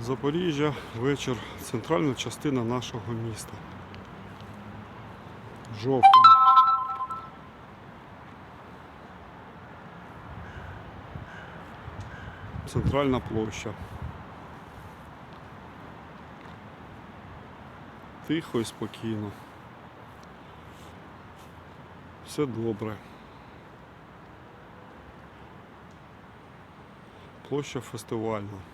Запоріжжя, вечір, центральна частина нашого міста. Жовтень. Центральна площа. Тихо і спокійно. Все добре. Площа фестивальна.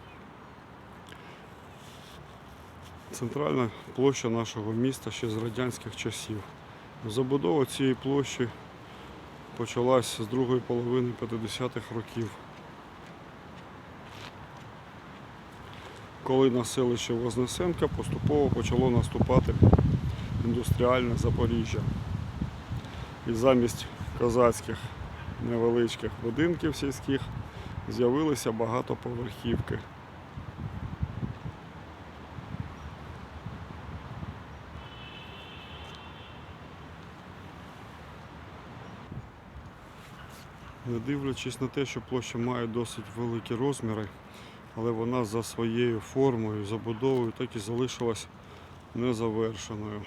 Центральна площа нашого міста ще з радянських часів. Забудова цієї площі почалась з другої половини 50-х років. Коли на селище Вознесенка поступово почало наступати індустріальне Запоріжжя. І замість козацьких невеличких будинків сільських з'явилися багатоповерхівки. Не дивлячись на те, що площа має досить великі розміри, але вона за своєю формою, забудовою так і залишилась незавершеною.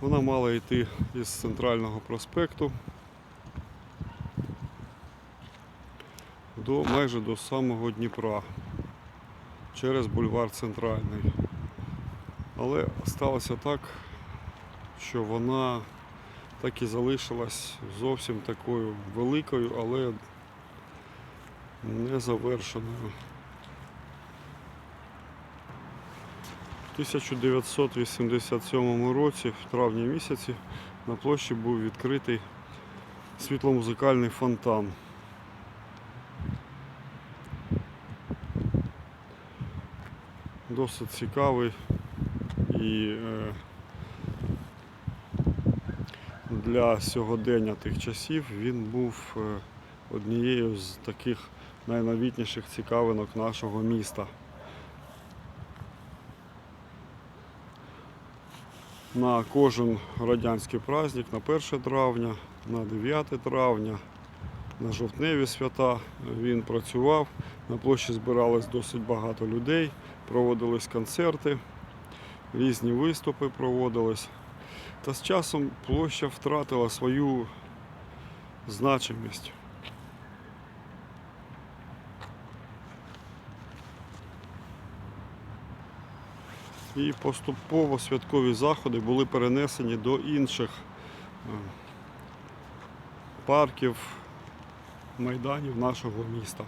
Вона мала йти із центрального проспекту до майже до самого Дніпра через бульвар Центральний. Але сталося так, що вона так і залишилась зовсім такою великою, але не завершеною. У 1987 році, в травні місяці, на площі був відкритий світломузикальний фонтан. Досить цікавий і е, для сьогодення тих часів він був е, однією з таких найновітніших цікавинок нашого міста. На кожен радянський праздник, на 1 травня, на 9 травня, на жовтневі свята він працював. На площі збиралось досить багато людей, проводились концерти, різні виступи проводились. Та з часом площа втратила свою значимість. І поступово святкові заходи були перенесені до інших е, парків, майданів нашого міста.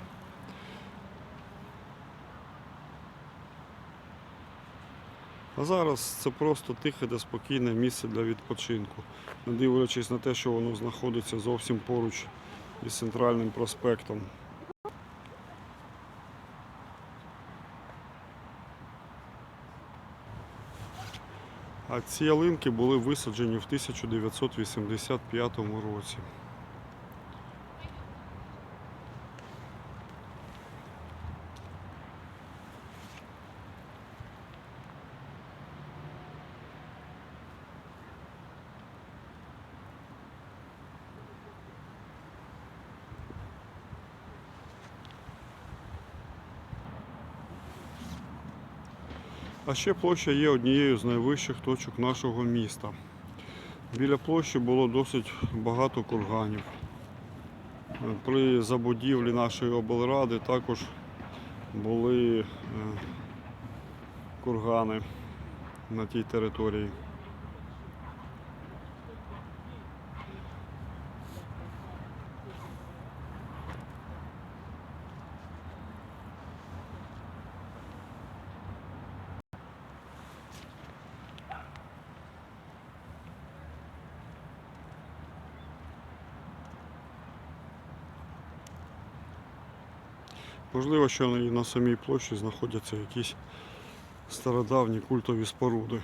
А зараз це просто тихе та спокійне місце для відпочинку, не дивлячись на те, що воно знаходиться зовсім поруч із центральним проспектом. А ці ялинки були висаджені в 1985 році. А ще площа є однією з найвищих точок нашого міста. Біля площі було досить багато курганів. При забудівлі нашої облради також були е, кургани на тій території. Можливо, що і на самій площі знаходяться якісь стародавні культові споруди.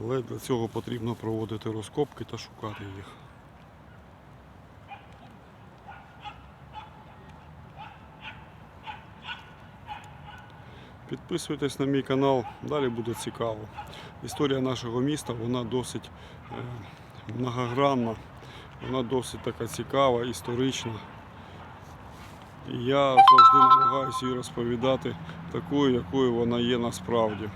Але для цього потрібно проводити розкопки та шукати їх. Підписуйтесь на мій канал, далі буде цікаво. Історія нашого міста вона досить е, многогранна, вона досить така цікава, історична. Я завжди намагаюся її розповідати такою, якою вона є насправді.